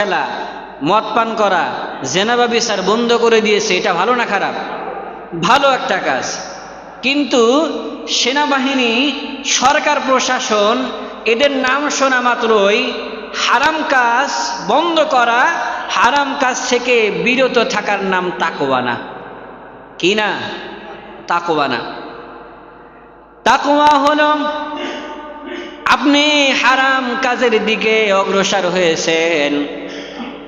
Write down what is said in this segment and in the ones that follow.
খেলা, মদ পান করা, জেনাবা বিচার বন্ধ করে দিয়েছে, এটা ভালো না খারাপ? ভালো একটা কাজ। কিন্তু সেনাবাহিনী, সরকার, প্রশাসন, এদের নাম শোনা মাত্রই হারাম কাজ বন্ধ করা, হারাম কাজ থেকে বিরত থাকার নাম তাকওয়ানা কি না? তাকওয়ানা তাকওয়া হলো, আপনি হারাম কাজের দিকে অগ্রসর হয়েছেন।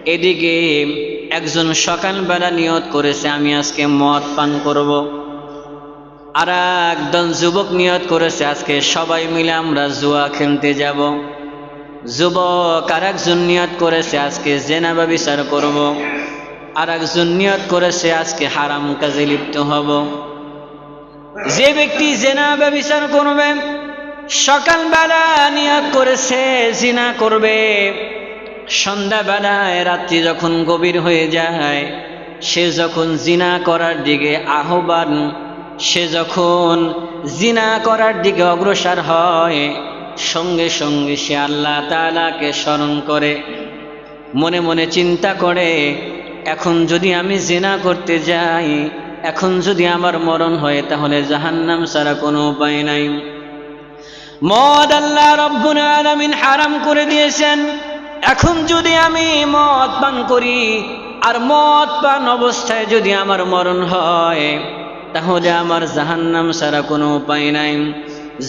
এদিকে একজন সকালবেলা নিয়ত করেছে, আমি আজকে মদ পান করব। আর একজন যুবক নিয়ত করেছে, আজকে সবাই মিলে আমরা জুয়া খেলতে যাব। যুবক আর একজন নিয়ত করেছে, আজকে জেনাবা বিচার করব। আর একজন নিয়ত করেছে, আজকে হারাম কাজে লিপ্ত হব। যে ব্যক্তি জেনাবা বিচার করবে, সকালবেলা নিয়ত করেছে, জিনা করবে। সন্ধ্যাবেলায় রাত্রি যখন গভীর হয়ে যায়, সে যখন জিনা করার দিকে আহ্বান, সে যখন জিনা করার দিকে অগ্রসর হয়, সঙ্গে সঙ্গে সে আল্লাহ তালাকে স্মরণ করে, মনে মনে চিন্তা করে, এখন যদি আমি জিনা করতে যাই, এখন যদি আমার মরণ হয়, তাহলে জাহান্নাম ছাড়া কোনো উপায় নাই। মদ আল্লাহ রব্বুল আলামিন হারাম করে দিয়েছেন। এখন যদি আমি মদ পান করি, আর মদ পান অবস্থায় যদি আমার মরণ হয়, তাহলে আমার জাহান্নাম ছাড়া কোনো উপায় নাই।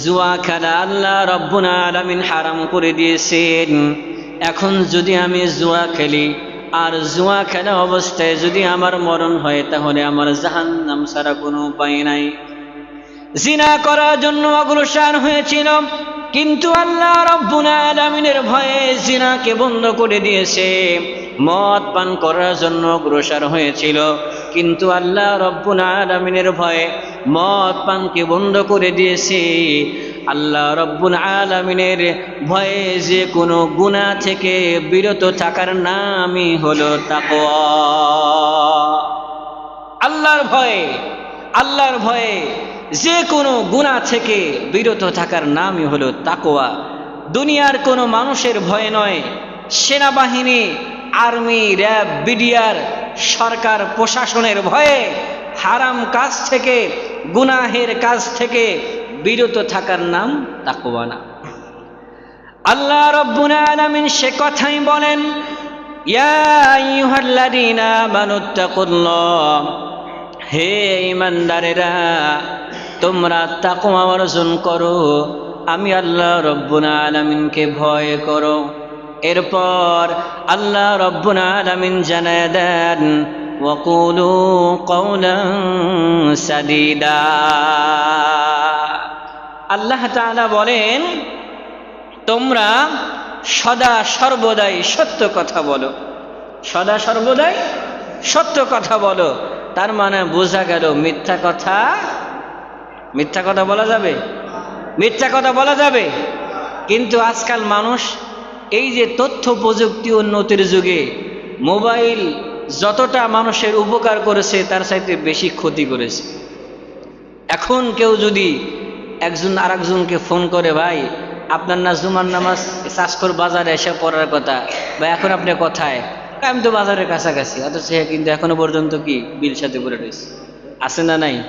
জুয়া খেলা আল্লাহ রব্বুল আলামিন হারাম করে দিয়েছেন। এখন যদি আমি জুয়া খেলি, আর জুয়া খেলা অবস্থায় যদি আমার মরণ হয়, তাহলে আমার জাহান্নাম ছাড়া কোনো উপায় নাই। জিনা করার জন্য অগ্রসর হয়েছিল। কিন্তু আল্লাহ রব্বুল আলামিনের ভয়ে জিনাকে বন্ধ করে দিয়েছে। মদ পান করার জন্য অগ্রসর হয়েছিল। কিন্তু আল্লাহ রব্বুল আলামিনের ভয়ে মদ পানকে বন্ধ করে দিয়েছে। আল্লাহ রব্বুল আলামিনের ভয়ে যে কোনো গুনাহ থেকে বিরত থাকার নামই হলো তাকওয়া। আল্লাহর ভয়ে আল্লাহর ভয়ে যে কোনো গুণা থেকে বিরত থাকার নামই হলো তাকোয়া দুনিয়ার কোনো মানুষের ভয় নয়, সেনাবাহিনী, আর্মি, র্যাব, বিডিআর, সরকার, প্রশাসনের ভয়ে হারাম কাজ থেকে, গুনাহের কাজ থেকে বিরত থাকার নাম তাকোয়া না। আল্লাহ রব্বুল আলামিন সে কথাই বলেন, ইয়া হে ইমানদারেরা তোমরা তাকওয়া অর্জন করো। আমি আল্লাহ রব্বুল আলামিনকে ভয় করো। এরপর আল্লাহ রব্বুল আলামিন জানায় দেন, ওয়াকুলু কওলান সাদিদা। আল্লাহ তাআলা বলেন, তোমরা সদা সর্বদাই সত্য কথা বলো। সদা সর্বদাই সত্য কথা বলো। তার মানে বোঝা গেল মিথ্যা কথা মিথ্যা কথা বলা যাবে? মিথ্যা কথা বলা যাবে। কিন্তু আজকাল মানুষ এই যে তথ্য প্রযুক্তি উন্নতির যুগে মোবাইল যতটা মানুষের উপকার করেছে, তার চাইতে বেশি ক্ষতি করেছে। এখন কেউ যদি একজন আরেকজনকে ফোন করে, ভাই, আপনার না জুমার নামাজ চাষকর বাজারে এসে পড়ার কথা? বা এখন আপনি কথায়? আমি তো বাজারের কাছাকাছি। অথচ কিন্তু এখনও পর্যন্ত কি বিল সাথে করে রয়েছে? আছে না নাই?